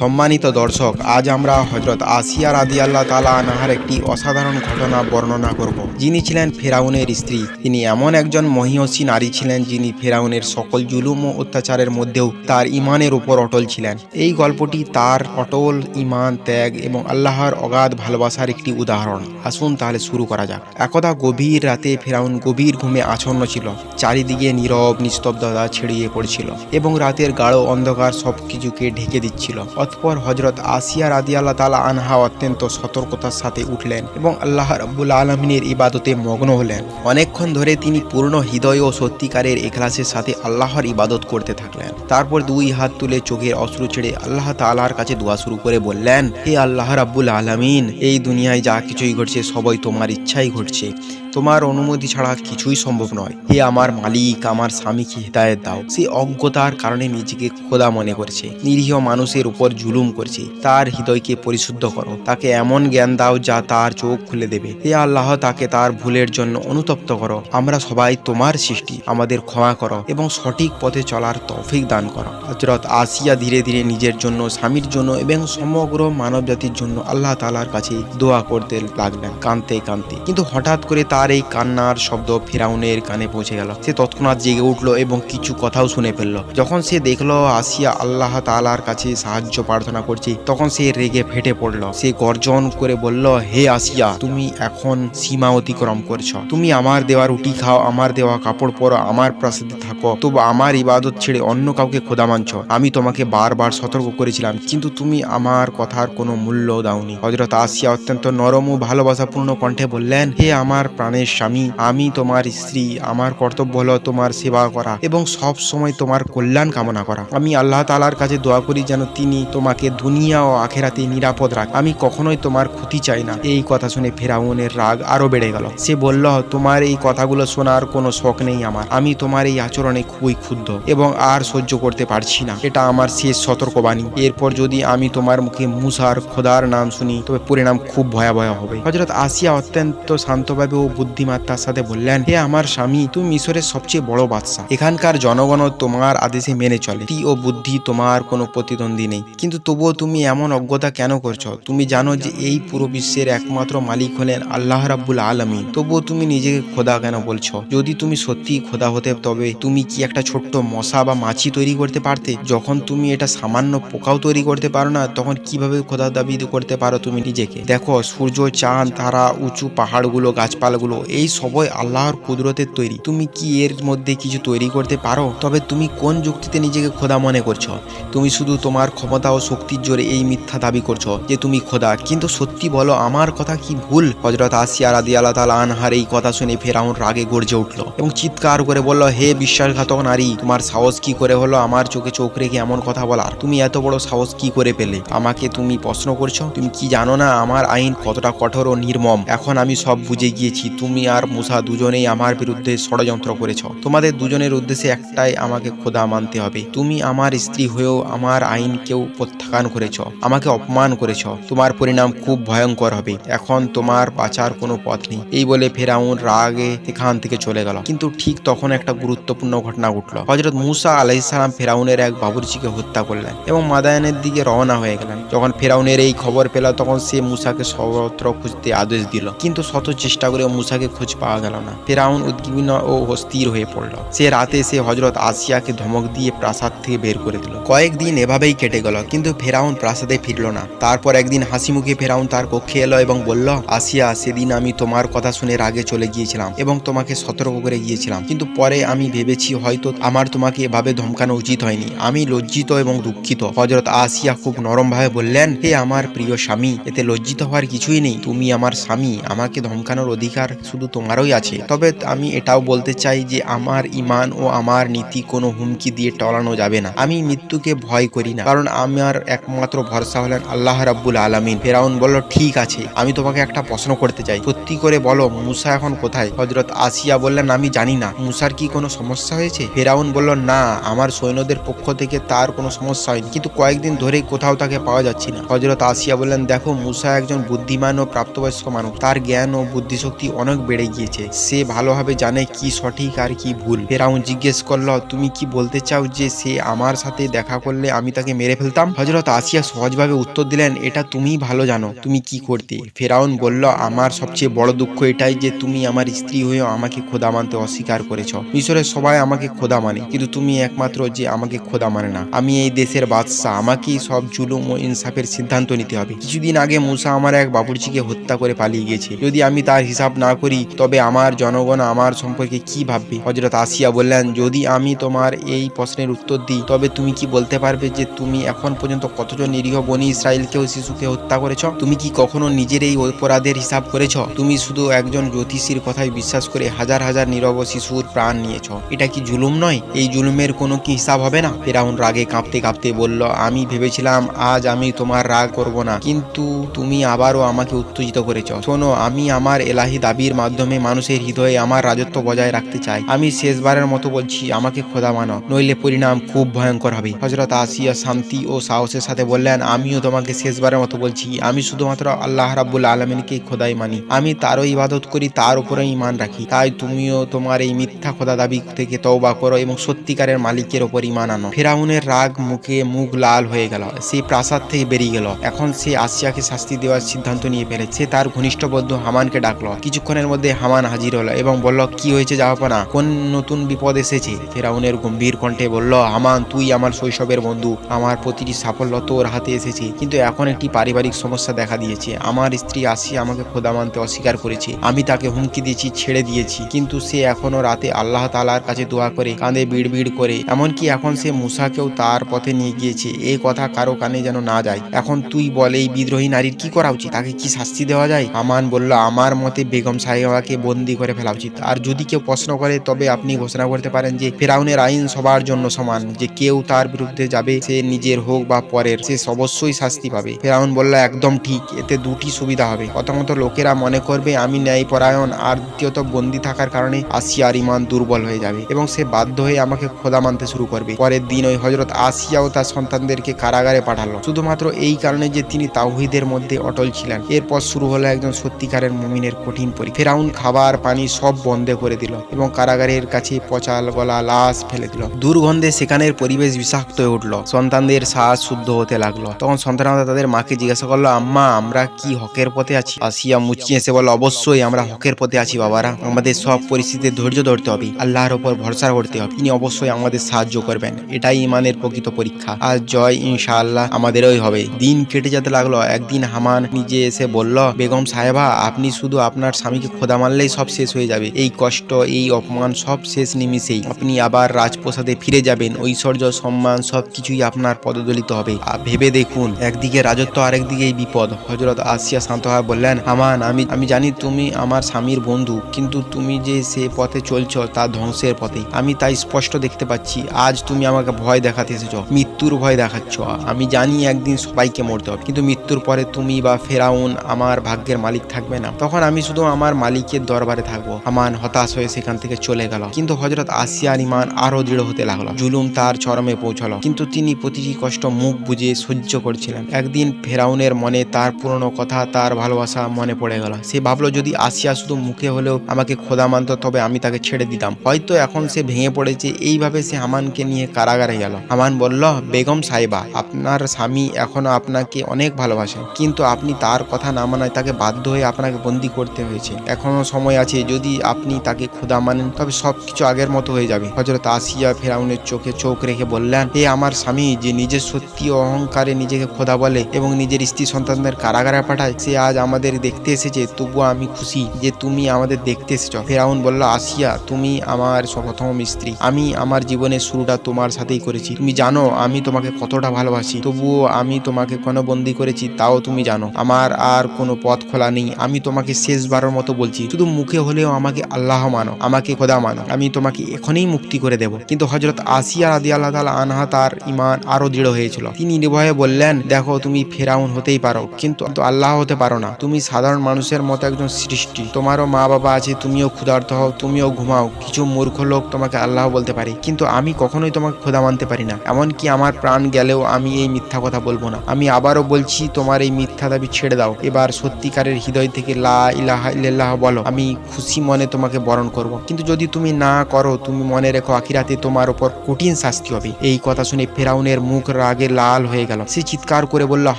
সম্মানিত দর্শক, আজ আমরা হজরত আসিয়া রাদি আল্লাহ তালা আনহার একটি অসাধারণ ঘটনা বর্ণনা করব। যিনি ছিলেন ফেরাউনের স্ত্রী, তিনি এমন একজন মহিয়সী নারী ছিলেন যিনি ফেরাউনের সকল জুলুম ও অত্যাচারের মধ্যেও তার ইমানের উপর অটল ছিলেন। এই গল্পটি তার অটল ইমান ত্যাগ এবং আল্লাহর অগাধ ভালোবাসার একটি উদাহরণ। আসুন তাহলে শুরু করা যাক। একদা গভীর রাতে ফেরাউন গভীর ঘুমে আচ্ছন্ন ছিল। চারিদিকে নীরব, নিস্তব্ধতা ছড়িয়ে পড়ছিল এবং রাতের গাঢ় অন্ধকার সবকিছুকে ঢেকে দিচ্ছিল। অতপর হজরত আসিয়া রাদি আল্লাহ তালা আনহা অত্যন্ত সতর্কতার সাথে উঠলেন এবং আল্লাহ রাব্বুল আলমিনের ইবাদতে মগ্ন হলেন। অনেকক্ষণ ধরে তিনি পূর্ণ হৃদয় ও সত্যিকারের এখলাসের সাথে আল্লাহর ইবাদত করতে থাকলেন। তারপর দুই হাত তুলে চোখের অশ্রু ছেড়ে আল্লাহ তাআলার কাছে দোয়া শুরু করে বললেন, হে আল্লাহ রাব্বুল আলামিন, এই দুনিয়ায় যা কিছুই ঘটছে সবই তোমার ইচ্ছাই ঘটছে। তোমার অনুমতি ছাড়া কিছুই সম্ভব নয়। হে আমার মালিক, আমার স্বামীকে হৃদায়ত দাও। সে অজ্ঞতার কারণে নিজেকে খোদা মনে করছে। নিরীহ মানুষের উপর জুলুম করছে। তার হৃদয়কে পরিশুদ্ধ করো। তাকে এমন জ্ঞান দাও যা তার চোখ খুলে দেবে। হে আল্লাহ, তাকে তার ভুলের জন্য অনুতপ্ত করো। আমরা সবাই তোমার সৃষ্টি। আমাদের ক্ষমা করো এবং সঠিক পথে চলার তৌফিক দান করো। হজরত আসিয়া ধীরে ধীরে নিজের জন্য, স্বামীর জন্য এবং সমগ্র মানব জাতির জন্য আল্লাহ তালার কাছে দোয়া করতে লাগলেন। কানতে কানতে কিন্তু হঠাৎ করে তার এই কান্নার শব্দ ফেরাউনের কানে পৌঁছে গেল। সে তৎক্ষণাৎ জেগে উঠল এবং কিছু কথাও শুনে ফেলল। যখন সে দেখল আসিয়া আল্লাহ তালার কাছে সাহায্য প্রার্থনা করছে, তখন সে রেগে ফেটে পড়ল। সে গর্জন করে বলল, হে আসিয়া, তুমি এখন সীমা অতিক্রম করছ। তুমি আমার দেওয়া রুটি খাও, আমার দেওয়া কাপড় পরো, আমার প্রাসাদে থাকো। তবু আমার ইবাদত ছেড়ে অন্য কাউকে খোদা মানছ। আমি তোমাকে বারবার সতর্ক করেছিলাম, কিন্তু তুমি আমার কথার কোনো মূল্য দাওনি। হজরত আসিয়া অত্যন্ত নরম ও ভালোবাসাপূর্ণ কণ্ঠে বললেন, হে আমার প্রাণের স্বামী, আমি তোমার স্ত্রী, আমার কর্তব্য হলো তোমার সেবা করা এবং সব সময় তোমার কল্যাণ কামনা করা। আমি আল্লাহ তালার কাছে দোয়া করি যেন তিনি তোমাকে দুনিয়া ও আখেরাতে নিরাপদ রাখ। আমি কখনোই তোমার ক্ষতি চাই না। এই কথা শুনে ফেরাউনের রাগ আরও বেড়ে গেল। সে বলল, তোমার এই কথাগুলো শোনার কোনো শখ নেই আমার। আমি তোমার এই আচরণে খুবই ক্ষুব্ধ এবং আর সহ্য করতে পারছি না। এটা আমার শেষ সতর্কবাণী। এরপর যদি আমি তোমার মুখে মুসার খোদার নাম শুনি, তবে পরিণাম খুব ভয়াবহ হবে। হজরত আসিয়া অত্যন্ত শান্তভাবে ও বুদ্ধিমত্তার সাথে বললেন, হে আমার স্বামী, তুমি মিশরের সবচেয়ে বড় বাদশা এখানকার জনগণ তোমার আদেশে মেনে চলে। তি ও বুদ্ধি তোমার কোনো প্রতিদ্বন্দ্বী নেই। কিন্তু তবুও তুমি এমন অজ্ঞতা কেন করছ? তুমি জানো যে এই পুরো বিশ্বের একমাত্র মালিক হলেন আল্লাহ রাব্বুল আলমিন। তবুও তুমি নিজেকে খোদা কেন বলছো? যদি তুমি সত্যি খোদা হতে, তবে তুমি কি একটা ছোট্ট মশা বা মাছি তৈরি করতে পারতে? যখন তুমি এটা সামান্য পোকাও তৈরি করতে পারো না, তখন কীভাবে খোদা দাবি করতে পারো তুমি নিজেকে? দেখো, সূর্য, চাঁদ, তারা, উঁচু পাহাড়গুলো, গাছপালাগুলো এই সবই আল্লাহর কুদরতের তৈরি। তুমি কি এর মধ্যে কিছু তৈরি করতে পারো? তবে তুমি কোন যুক্তিতে নিজেকে খোদা মনে করছ? তুমি শুধু তোমার ক্ষমতা ও শক্তির জোরে এই মিথ্যা দাবি করছ যে তুমি খোদা। কিন্তু সত্যি বলো, আমার কথা কি ভুল? হজরত আসিয়া রাদি আল্লাহ তালা আনহার এই কথা শুনে ফেরাউন রাগে গর্জে উঠল এবং চিৎকার করে বলল, হে বিশ্বাসঘাতক নারী, তোমার সাহস কি করে হলো আমার চোখে চোখ রেখে এমন কথা বলার? তুমি এত বড় সাহস কি করে পেলে? আমাকে তুমি প্রশ্ন করছ? তুমি কি জানো না আমার আইন কতটা কঠোর ও নির্মম? এখন আমি সব বুঝে গিয়েছি। তুমি আর মুসা দুজনেই আমার বিরুদ্ধে ষড়যন্ত্র করেছ। তোমাদের দুজনের উদ্দেশ্যে একটাই আমাকে খোদা মানতে হবে। তুমি আমার স্ত্রী হয়েও আমার আইনকেও প্রত্যাখ্যান করেছ, আমাকে অপমান করেছ। তোমার পরিণাম খুব ভয়ঙ্কর হবে। এখন তোমার বাঁচার কোনো পথ নেই। এই বলে ফেরাউন রাগে এখান থেকে চলে গেল। কিন্তু ঠিক তখন একটা গুরুত্বপূর্ণ ঘটনা ঘটল। হজরত মুসা আলাইসালাম ফেরাউনের এক বাবুরচিকে হত্যা করলেন এবং মাদায়নের দিকে রওনা হয়ে গেলেন। যখন ফেরাউনের এই খবর পেল, তখন সে মুসাকে সর্বত্র খুঁজতে আদেশ দিল। কিন্তু শত চেষ্টা করে মুসাকে খোঁজ পাওয়া গেল না। ফেরাউন উদ্বিগ্ন ও অস্থির হয়ে পড়ল। সে রাতে সে হজরত আসিয়াকে ধমক দিয়ে প্রাসাদ থেকে বের করে দিল। কয়েকদিন এভাবেই কেটে গেল, কিন্তু ফেরাউন প্রাসাদে ফিরল না। তারপর একদিন হাসি মুখে ফেরাউন তার কক্ষে এলো এবং বলল, আসিয়া, সেদিন আমি তোমার কথা শুনে রাগে চলে গিয়েছিলাম এবং তোমাকে সতর্ক করে গিয়েছিলাম। কিন্তু পরে আমি ভেবেছি হয়তো আমার তোমাকে এভাবে ধমকানো উচিত হয়নি। আমি লজ্জিত এবং দুঃখিত। হজরত আসিয়া খুব নরমভাবে বললেন, হে আমার প্রিয় স্বামী, এতে লজ্জিত হওয়ার কিছুই নেই। তুমি আমার স্বামী। আমাকে ধমকানোর অধিকার শুধু তোমারই আছে। তবে আমি এটাও বলতে চাই যে আমার ইমান ও আমার নীতি কোনো হুমকি দিয়ে টলানো যাবে না। আমি মৃত্যুকে ভয় করি না, কারণ আমার একমাত্র ভরসা হলেন আল্লাহ রাব্বুল আলামিন। ফেরাউন বলল, ঠিক আছে, আমি তোমাকে একটা প্রশ্ন করতে চাই। সত্যি করে বলো, মুসা এখন কোথায়? হজরত আসিয়া বললেন, আমি জানি না, মুসার কি কোনো সমস্যা হয়েছে? ফেরাউন বলল, না, আমার সৈন্যদের পক্ষ থেকে তার কোনো সমস্যা হয়নি, কিন্তু কয়েকদিন ধরেই কোথাও তাকে পাওয়া যাচ্ছে না। হজরত আসিয়া বললেন, দেখো, মুসা একজন বুদ্ধিমান ও প্রাপ্তবয়স্ক মানুষ। তার জ্ঞান ও বুদ্ধিশক্তি অনেক বেড়ে গিয়েছে। সে ভালোভাবে জানে কি সঠিক আর কি ভুল। ফেরাউন জিজ্ঞেস করল, তুমি কি বলতে চাও যে সে আমার সাথে দেখা করলে আমি তাকে মেরে ফেলতাম? হজরত আসিয়া সহজভাবে উত্তর দিলেন, এটা তুমিই ভালো জানো, তুমি কি করতে? ফেরাউন বলল, আমার সবচেয়ে বড় দুঃখ এটাই যে তুমি আমার স্ত্রী হয়েও আমাকে খোদা মানতে অস্বীকার করেছ। মিশরের সবাই আমাকে খোদা মানে কিন্তু তুমি একমাত্র যে আমাকে খোদা মানে না। আমি এই দেশের বাদশাহ, আমাকেই সব জুলুম ও ইনসাফের সিদ্ধান্ত নিতে হবে। কিছুদিন আগে মুসা আমার এক বাবুর্চিকে হত্যা করে পালিয়ে গেছে যদি আমি তার হিসাব না করি, তবে আমার জনগণ আমার সম্পর্কে কি ভাববে? হজরত আসিয়া বললেন, যদি আমি তোমার এই প্রশ্নের উত্তর দিই, তবে তুমি কি বলতে পারবে যে তুমি এখন পর্যন্ত কতজন নিরীহ বনি ইসরায়েলকেও শিশুকে হত্যা করেছ? তুমি কি কখনো নিজের এই অপরাধের হিসাব করেছ? তুমি শুধু একজন জ্যোতিষীর কথায় বিশ্বাস করে হাজার হাজার নীরব শিশুর প্রাণ নিয়েছ। এটা কি জুলুম নয়? এই জুলুমের কোনো কি হিসাব হবে না? ফেরাউন রাগে কাঁপতে কাঁপতে বলল, আমি ভেবেছিলাম আজ আমি তোমার রাগ করব না, কিন্তু তুমি আবারও আমাকে উত্তেজিত করেছ। শোনো, আমি আমার এলাহি দাবির মাধ্যমে মানুষের হৃদয়ে আমার রাজত্ব বজায় রাখতে চাই আমি শেষবারের মতো বলছি, আমাকে খোদা মানো, নইলে পরিণাম খুব ভয়ঙ্কর হবে। হজরত আসিয়া শান্তি ও সাহসের সাথে বললেন, আমিও তোমাকে শেষবারের মতো বলছি, আমি শুধুমাত্র আল্লাহ রাব্বুল আলমিনকে খোদাই মানি। আমি তারও ইবাদত করি, তার উপরে ইমান রাখি। তাই তুমিও তোমার এই মিথ্যা খোদা দাবি থেকে তওবা করো এবং সত্যিকারের মালিকের ওপর ইমান আনো। ফেরাউনের রাগ মুখে মুখ লাল হয়ে গেল, সে প্রাসাদ থেকে বেরিয়ে গেল। এখন সে আসিয়াকে শাস্তি দেওয়ার সিদ্ধান্ত নিয়ে ফেলে সে তার ঘনিষ্ঠ বন্ধু হামানকে ডাকলো। কিছুক্ষণের মধ্যে হামান হাজির হলো এবং বলল, কি হয়েছে জাহাপনা? কোন নতুন বিপদ এসেছে? ফেরাউনের গম্ভীর কণ্ঠে বলল, হামান, তুই আমার শৈশবের বন্ধু। আমার প্রতিটি সাফল্য তোর হাতে এসেছে। কিন্তু এখন একটি পারিবারিক সমস্যা দেখা দিয়েছে। আমার স্ত্রী আসি আমাকে খোদা মানতে অস্বীকার করেছে। আমি তাকে হুমকি দিয়েছি, ছেড়ে দিয়েছি। কিন্তু সে এখনও রাতে আল্লাহ তালার কাছে দোয়া করে কাঁধে বিড় বিড় করে। এমনকি এখন সে মুসাকেও তার পথে নিয়ে গিয়েছে। এই কথা কারও কানে যেন না যায়। এখন তুই বল, এই বিদ্রোহী নারীর কি করা উচিত? তাকে কি শাস্তি দেওয়া যায়? আমান বলল, আমার মতে বেগম সাহেবাকে বন্দি করে ফেলা উচিত। আর যদি কেউ প্রশ্ন করে, তবে আপনি ঘোষণা করতে পারেন যে ফেরাউনের আইন সবার জন্য সমান, যে কেউ তার বিরুদ্ধে যাবে, সে নিজের হোক বা পরের, সে অবশ্যই শাস্তি পাবে। ফেরাউন বলল, একদম ঠিক, এতে দুটি সুবিধা হবে। প্রথমত, লোকেরা মনে করবে, আমি ন্যায়পরায়ণ, আর দ্বিতীয়ত, বন্দি থাকার কারণে আসিয়ার ইমান দুর্বল হয়ে যাবে এবং সে বাধ্য হয়ে আমাকে খোদা মানতে শুরু করবে। পরের দিন ওই হজরত আসিয়া ও তার সন্তানদেরকে কারাগারে পাঠালো। শুধুমাত্র এই কারণে যে তিনি তাওহিদের মধ্যে অটল ছিলেন। এরপর শুরু হলো একজন সত্যিকারের মুমিনের কঠিন পরীক্ষা। ফেরাউন খাবার, পানি সব বন্ধ করে দিল এবং কারাগারের কাছে পচাল, গলা, লাশ ফেলে দিল। দুর্গন্ধে সেখানের পরিবেশ বিষাক্ত হয়ে উঠল। সন্তানদের শ্বাস শুদ্ধ হতে লাগল। তখন সন্তানরা তাদের মাকে জিজ্ঞাসা করল, আম্মা, আমরা কি হকের পথে আছি? আসিয়া মুচিয়ে এসে বলল, অবশ্যই আমরা হকের পথে আছি বাবারা। আমাদের সব পরিস্থিতিতে ধৈর্য ধরতে হবে। আল্লাহর ওপর ভরসা করতে হবে। তিনি অবশ্যই আমাদের সাহায্য করবেন। এটাই ইমানের প্রকৃত পরীক্ষা। আর জয় ইনশাআল্লাহ আমাদেরই হবে। দিন কেটে যেতে লাগল। একদিন হামান নিজে এসে বলল, বেগম সাহেবা, আপনি শুধু আপনার স্বামীকে খোদা মানলেই সব শেষ হয়ে যাবে। এই কষ্ট, এই অপমান সব শেষ নিমিষেই আপনি আবার রাজপ্রসাদে ফিরে যাবেন। ঐশ্বর্য, সম্মান সব কিছুই আপনার পদদলিত হবে। ভেবে দেখুন, একদিকে রাজত্ব, আরেকদিকে এই বিপদ। হজরত আসিয়া শান্ত শান্তভাবে বললেন হামান আমি আমি জানি তুমি আমার স্বামীর বন্ধু, কিন্তু তুমি যে সে পথে চলছ তা ধ্বংসের পথে। আমি তাই স্পষ্ট দেখতে পাচ্ছি, আজ তুমি আমাকে ভয় দেখাতে এসেছ, মৃত্যুর ভয় দেখাচ্ছ। আমি জানি একদিন সবাইকে মরতে হবে, কিন্তু মৃত্যুর পরে তুমি বা ফেরাউন আমার ভাগ্যের মালিক থাকবে না। তখন আমি শুধু আমার মালিকের দরবারে থাকব। আমান হতাশ হয়ে সেখান থেকে চলে গেল। কিন্তু হজরত আসিয়ার ইমান আরও দৃঢ় হতে লাগল। জুলুম তার চরমে পৌঁছালো। কিন্তু তিনি প্রতিটি কষ্ট মুখ বুঝে সহ্য করছিলেন। একদিন ফেরাউনের মনে তার পুরনো কথা, তার ভালোবাসা মনে পড়ে গেল। সে ভাবলো, যদি আসিয়া শুধু মুখে হলেও আমাকে খোদা মানত, তবে আমি তাকে ছেড়ে দিতাম। হয়তো এখন সে ভেঙে পড়েছে। এইভাবে সে আমানকে নিয়ে কারাগারে গেল। আমান বলল, বেগম সাহেবা, আপনার স্বামী এখনও আপনাকে অনেক ভালোবাসেন কিন্তু আপনি তার কথা না মানায় তাকে বাধ্য হয়ে আপনাকে বন্দি করতে হয়েছে। এখনও সময় আছে, যদি আপনি তাকে খোদা মানেন, তবে সবকিছু আগের মতো হয়ে যাবে। হজরত আসিয়া ফেরাউনের চোখে চোখ রেখে বললেন এ আমার স্বামী, যে নিজের সত্যি অহংকারে নিজেকে খোদা বলে এবং নিজের স্ত্রী সন্তানদের কারাগারে পাঠায়, সে আজ আমাদের দেখতে এসেছে তবুও আমি খুশি যে তুমি আমাদের দেখতে এসেছ। ফেরাউন বলল, আসিয়া, তুমি আমার প্রথম স্ত্রী। আমি আমার জীবনের শুরুটা তোমার সাথেই করেছি। তুমি জানো, আমি তোমাকে কতটা ভালোবাসি। তবুও আমি তোমাকে কোনো বন্দি করেছি, তাও তুমি জানো। আমার আর কোনো পথ খোলা নেই। আমি তোমাকে শেষবারের মতো বলছি, শুধু মুখে হলেও আমাকে আল্লাহ মানো, আমাকে খোদা মানো। আমি তোমাকে এখনই মুক্তি করে দেব। কিন্তু হজরত আসিয়া রাদি আল্লাহ তালা আনহা তার ইমান আরও দৃঢ় হয়েছিল। তিনি নির্ভয়ে বললেন, দেখো, তুমি ফেরাউন হতেই পারো, কিন্তু আল্লাহ হতে পারো না। তুমি সাধারণ মানুষের মতো একজন সৃষ্টি। তোমারও মা বাবা আছে, তুমিও ক্ষুধার্ত হও, তুমিও ঘুমাও। কিছু মূর্খ লোক তোমাকে আল্লাহ বলতে পারে, কিন্তু আমি কখনোই তোমাকে খোদা মানতে পারি না। এমনকি আমার প্রাণ গেলেও আমি এই মিথ্যা কথা বলব না। আমি আবারও বলছি, তোমার এই মিথ্যা দাবি ছেড়ে দাও। এবার সত্যিকারের হৃদয় থেকে লা ইলাহা আল্লাহ বলো। আমি খুশি মনে তোমাকে বরণ করব। কিন্তু যদি তুমি না করো, তুমি মনে রেখো, আখিরাতে তোমার ওপর কঠিন শাস্তি হবে। এই কথা শুনে ফেরাউনের মুখ রাগে লাল হয়ে গেল। সে চিৎকার করে বলল,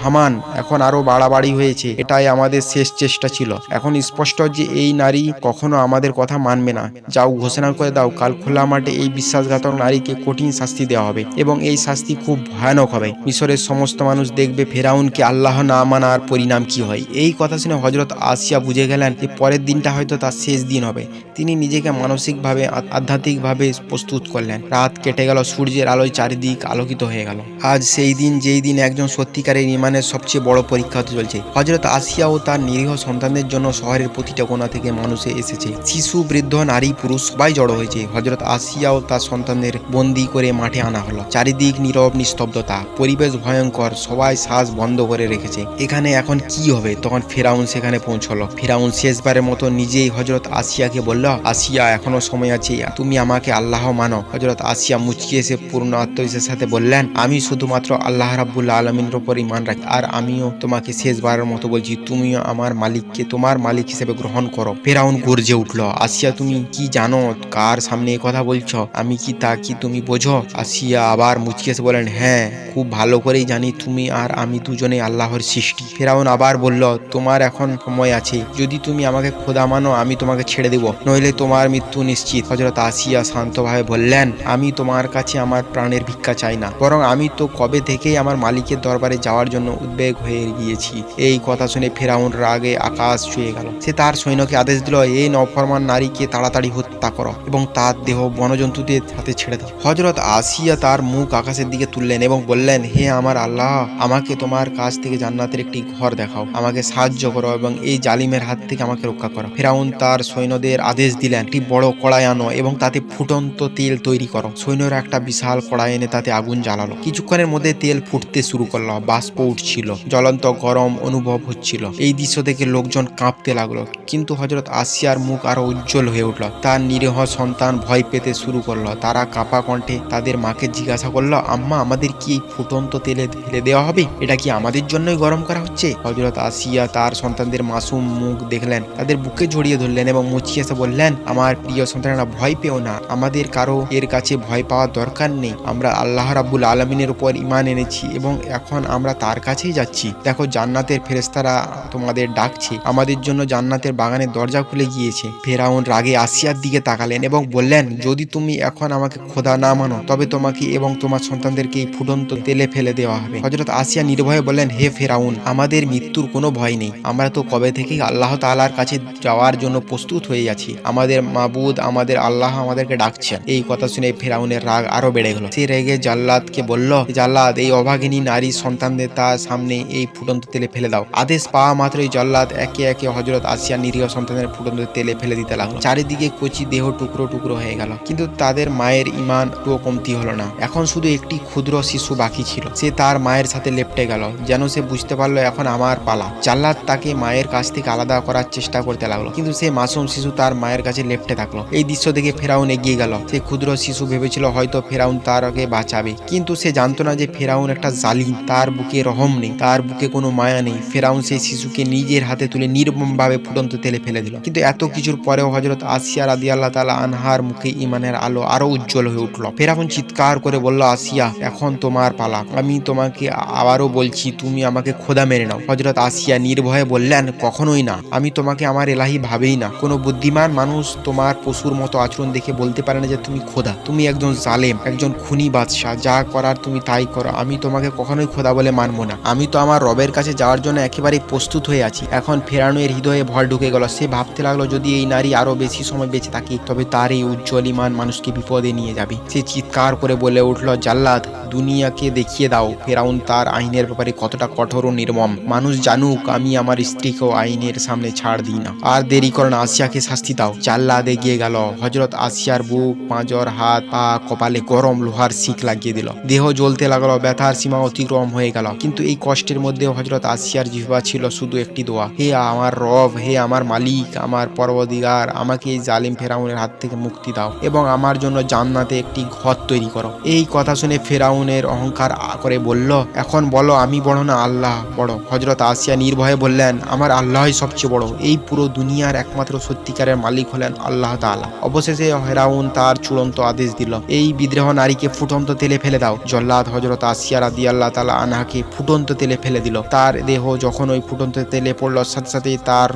হামান, এখন আরও বাড়াবাড়ি হয়েছে। এটাই আমাদের শেষ চেষ্টা ছিল। এখন স্পষ্ট যে এই নারী কখনো আমাদের কথা মানবে না। যাও, ঘোষণা করে দাও, কাল খোলা মাঠে এই বিশ্বাসঘাতক নারীকে কঠিন শাস্তি দেওয়া হবে এবং এই শাস্তি খুব ভয়ানক হবে। মিশরের সমস্ত মানুষ দেখবে ফেরাউনকে আল্লাহ না মানার পরিণাম কি হয়। এই কথা শুনে হজরত আসিয়া বুঝে গেলেন যে পরের দিনটা হয়তো তার শেষ দিন হবে। তিনি নিজেকে মানসিকভাবে আধ্যাত্মিকভাবে প্রস্তুত করলেন। রাত কেটে গেল, সূর্যের আলোয় চারিদিক আলোকিত হয়ে গেল। আজ সেই দিন, যেই দিন একজন সত্যিকারের ইমানের সবচেয়ে বড় পরীক্ষা হতে চলছে। হজরত আসিয়া ও তার নিরীহ সন্তানদের জন্য শহরের প্রতিটা কোণা থেকে মানুষে এসেছে। শিশু, বৃদ্ধ, নারী, পুরুষ সবাই জড়ো হয়েছে। হজরত আসিয়া ও তার সন্তানদের বন্দি করে মাঠে আনা হলো। চারিদিক নীরব নিস্তব্ধতা, পরিবেশ ভয়ঙ্কর, সবাই শ্বাস বন্ধ করে রেখেছে। এখানে এখন কি হবে? তখন ফেরাউন সেখানে পৌঁছলো। ফেরাউন শেষবারের মতো নিজেই হজরত আসিয়াকে বলল, আসিয়া, এখনও সময় আছে। তুমি আমাকে আল্লাহ মানো। হজরত আসিয়া মুচকি এসে পূর্ণ আত্মবিশ্বাসের সাথে বললেন, আমি শুধুমাত্র আল্লাহ রাব্বুল্লাহ আলমিনের উপর ইমান রাখি। আর আমিও তোমাকে শেষবারের মতো বলছি, তুমিও আমার মালিককে তোমার মালিক হিসেবে গ্রহণ করো। ফেরাউন গর্জে উঠল, আসিয়া, তুমি কি জানো কার সামনে কথা বলছ? আমি কি তা কি তুমি বোঝো? আসিয়া আবার মুচকি এসে বলেন হ্যাঁ খুব ভালো করেই জানি তুমি আর আমি দুজনে আল্লাহর সৃষ্টি। ফেরাউন আবার বলল, তোমার এখন সময় আছে। যদি তুমি আমাকে খোদা মানো, আমি তোমাকে ছেড়ে দেব। নইলে তোমার মৃত্যু নিশ্চিত। হজরত আসিয়া শান্তভাবে বললেন, আমি তোমার কাছে আমার প্রাণের ভিক্ষা চাই না, বরং আমি তো কবে থেকেই আমার মালিকের দরবারে যাওয়ার জন্য উদ্বেগ হয়ে গিয়েছি। এই কথা শুনে ফেরাউন রাগে আকাশ ছুঁয়ে গেল। সে তার সৈন্যকে আদেশ দিল, এই নফরমান নারীকে তাড়াতাড়ি হত্যা করো এবং তার দেহ বনজন্তুদের হাতে ছেড়ে দাও। হজরত আসিয়া তার মুখ আকাশের দিকে তুললেন এবং বললেন, হে আমার আল্লাহ, আমাকে তোমার কাছ থেকে জান্নাতের একটি ঘর দেখাও। আমাকে সাহায্য করো এবং এই জালিমের হাত থেকে আমাকে রক্ষা করো। ফেরাউন তার সৈন্যদের আদেশ দিলেন, একটি বড় কড়াই আনো এবং তাতে ফুটন্ত তেল তৈরি করো। সৈন্যরা একটা বিশাল কড়াই এনে তাতে আগুন জ্বালালো। কিছুক্ষণের মধ্যে তেল ফুটতে শুরু করল, বাষ্প উঠছিল, জ্বলন্ত গরম অনুভব হচ্ছিল। এই দৃশ্য দেখে লোকজন কাঁপতে লাগল, কিন্তু হজরত আসিয়ার মুখ আরও উজ্জ্বল হয়ে উঠল। তার নিরীহ সন্তান ভয় পেতে শুরু করল। তারা কাঁপা কণ্ঠে তাদের মাকে জিজ্ঞাসা করল, আম্মা, আমাদের কি এই ফুটন্ত তেলে ঢেলে দেওয়া হবে? এটা কি আমাদের জন্যই গরম করা হচ্ছে? হজরত আসিয়া তার সন্তানদের মাসুম মুখ দেখলেন। তাদের বুকে জড়িয়ে ধরলেন এবং মুচিয়ে এসে বললেন, আমার প্রিয় সন্তানেরা, ভয় পেও না। আমাদের কারও এর কাছে ভয় পাওয়ার দরকার নেই। আমরা আল্লাহ রাব্বুল আলমিনের উপর ইমান এনেছি এবং এখন আমরা তার কাছেই যাচ্ছি। দেখো, জান্নাতের ফেরেস্তারা তোমাদের ডাকছে। আমাদের জন্য জান্নাতের বাগানের দরজা খুলে গিয়েছে। ফেরাউন রাগে আসিয়ার দিকে তাকালেন এবং বললেন, যদি তুমি এখন আমাকে খোদা না মানো, তবে তোমাকে এবং তোমার সন্তানদেরকে এই ফুটন্ত তেলে ফেলে দেওয়া হবে। হজরত আসিয়া নির্ভয়ে বললেন, হে ফেরাউন, আমাদের মৃত্যুর কোনো ভয় নেই। আমরা তো কবে থেকেই আল্লাহ তাআলার কাছে যাওয়ার জন্য প্রস্তুত হয়ে আছি। আমাদের মাবুদ, আমাদের আল্লাহ আমাদেরকে ডাকছেন। এই কথা শুনে ফেরাউনের রাগ আরও বেড়ে গেল। সে রেগে জাল্লাদকে বলল, জাল্লাদ, এই অভাগিনী নারী সন্তানদের তার সামনে এই ফুটন্ত তেলে ফেলে দাও। আদেশ পাওয়া মাত্রই জল্লাদ একে একে হজরত আসিয়া নিরীহ সন্তানের ফুটন্ত তেলে ফেলে দিতে লাগল। চারিদিকে কচি দেহ টুকরো টুকরো হয়ে গেল। কিন্তু তাদের মায়ের ইমান একটুও কমতি হলো না। এখন শুধু একটি ক্ষুদ্র শিশু বাকি ছিল। সে তার মায়ের সাথে লেপটে গেল। যেন সে বুঝতে পারল এখন আমার পালা। জাল্লাদ তাকে মায়ের কাছ থেকে আলাদা করার চেষ্টা করতে লাগল। কিন্তু সে মাসুম শিশু তার মায়ের কাছে লেপটে থাকল। এই দৃশ্য দেখে ফেরাউন এগিয়ে গেল। সে ক্ষুদ্র শিশু ভেবেছিল হয়তো ফেরাউন তারকে বাঁচাবে। কিন্তু সে জানতো না যে ফেরাউন একটা জালিম। তার বুকে রহম নেই। তার বুকে কোনো মায়া নেই। ফেরাউন সেই শিশুকে নিজের হাতে তুলে নির্মমভাবে ফুটন্ত তেলে ফেলে দিল। কিন্তু এত কিছুর পরেও হজরত আসিয়া রাদি আল্লাহ তালা আনহার মুখে ইমানের আলো আরও উজ্জ্বল হয়ে উঠল। ফেরাউন চিৎকার করে বলল, আসিয়া, এখন তোমার পালা। আমি তোমাকে আবারও বলছি, তুমি আমাকে খোদা মেরে নাও। হজরত আসিয়া নির্ভয়ে বললেন, কখনোই না। আমি তোমাকে আমার এলাহি ভাবেই না। কোনো বুদ্ধিমান মানুষ তোমার পশুর মতো আচরণ দেখে বলতে পারে না যে তুমি খোদা। তুমি একজন জালেম, একজন খুনি বাদশাহ। যা করার তুমি তাই করো। আমি তোমাকে কখনোই খোদা বলে মানবো না। আমি তো আমার রবের কাছে যাওয়ার জন্য একেবারেই প্রস্তুত হয়ে আছি। এখন ফেরানোর হৃদয়ে ভয় ঢুকে গেল। সে ভাবতে লাগল, যদি এই নারী আরও বেশি সময় বেঁচে থাকে, তবে তার এই উজ্জ্বল ইমান মানুষকে বিপদে নিয়ে যাবে। সে চিৎকার করে বলে উঠল, জাল্লাদ, দুনিয়াকে দেখিয়ে দাও। ফেরাউন তার আইনের ব্যাপারে কতটা কঠোর ও নির্মম। মানুষ জানুক, আমি আমার স্ত্রীকেও আইনের সামনে ছাড় দিই। না আর দেরি করো না, আসিয়াকে শাস্তি দাও। জাল্লাদ গিয়ে গেল। হজরত আসিয়ার বুক পাঁজর হাত, পা, কপালে গরম লোহার শিক লাগিয়ে দিল। দেহ জ্বলতে লাগল, ব্যথার সীমা অতিক্রম হয়ে গেল। কিন্তু এই কষ্টের মধ্যে হজরত আসিয়ার জিহ্বা ছিল শুধু একটি দোয়া। হে আমার রব, হে আমার মালিক, আমার পরবদিগার, আমাকে এই জালিম ফেরাউনের হাত থেকে মুক্তি দাও এবং আমার জন্য জান্নাতে একটি ঘর তৈরি করো। এই কথা শুনে ফেরাউনের অহংকার করে বলল, এখন বলো, আমি বড় না আল্লাহ বড়? হজরত আসিয়া নির্ভয়ে বললেন, আমার আল্লাহই সবচেয়ে বড়। এই পুরো দুনিয়ার একমাত্র সত্যিকারের মালিক হলেন আল্লাহ তাআলা। অবশেষে হেরাউন তার চূড়ান্ত আদেশ দিল, এই বিদ্রোহ নারীকে ফুটন্ত তেলে ফেলে দাও। জল্লাদ হজরত আসিয়া রাদি আল্লাহ তালা আনহাকে ফুটন্ত তেলে ফেলে দিল। তার দেহ যখন ওই ফুটন্ত তেলে পড়ল, সাথে সাথে তার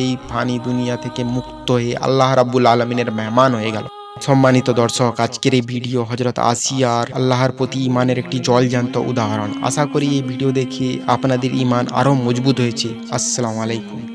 এই ফানি দুনিয়া থেকে মুক্ত হয়ে আল্লাহ রাব্বুল আলমিনের মেহমান হয়ে গেল। সম্মানিত দর্শক, আজকের এই ভিডিও হজরত আসিয়ার আল্লাহর প্রতি ইমানের একটি জলজান্ত উদাহরণ। আশা করি এই ভিডিও দেখে আপনাদের ইমান আরও মজবুত হয়েছে। আসসালামু আলাইকুম।